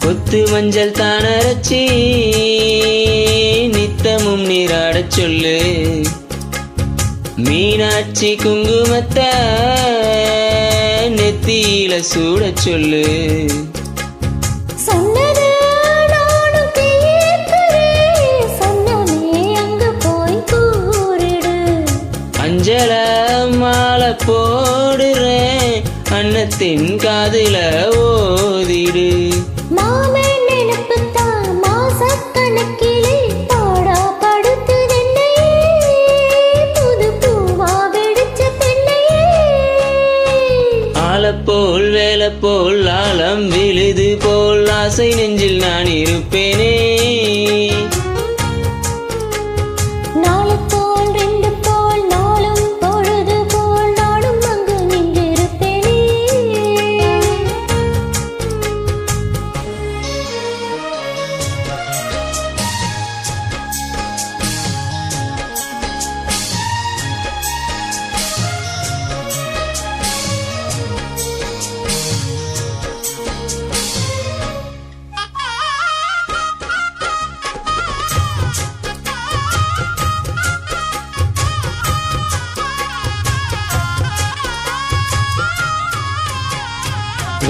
கொத்து மஞ்சள் தானரச்சி நித்தமும் நீராடச் சொல்லு. மீனாட்சி குங்குமத்த நெத்தியில சூடச் சொல்லு. அஞ்சல மாலை போடுறேன் அன்னத்தின் காதுல ஓதிடு. போல் வேலை போல் ஆலம் விழுது போல் ஆசை நெஞ்சில் நான் இருப்பேனே?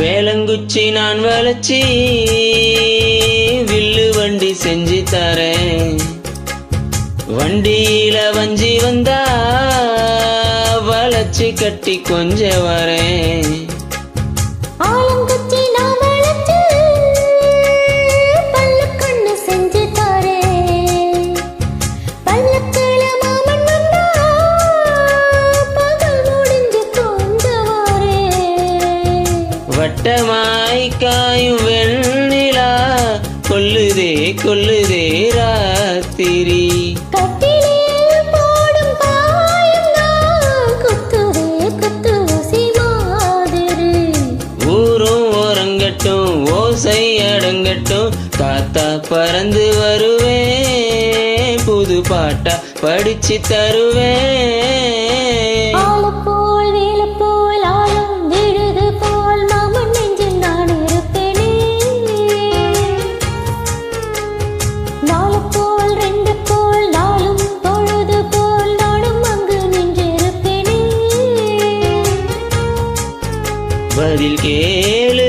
வேலங்குச்சி நான் வளைச்சி வில்லு வண்டி செஞ்சு தரேன். வண்டியில வஞ்சி வந்தா வளைச்சி கட்டி கொஞ்ச வரேன். மாதிரி. ஊரும் ஓரங்கட்டும் ஓசை அடங்கட்டும் காத்தா பறந்து வருவேன் புது பாட்டா படிச்சு தருவேன் பதில் கேளு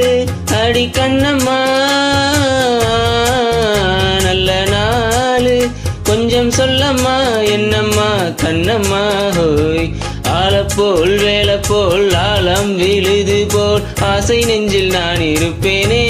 அடி கண்ணம்மா. நல்ல நாள் கொஞ்சம் சொல்லம்மா என்னம்மா கண்ணம்மா ஹோய். ஆலப்போல் வேலை போல் ஆலம் விழுது போல் ஆசை நெஞ்சில் நான் இருப்பேனே.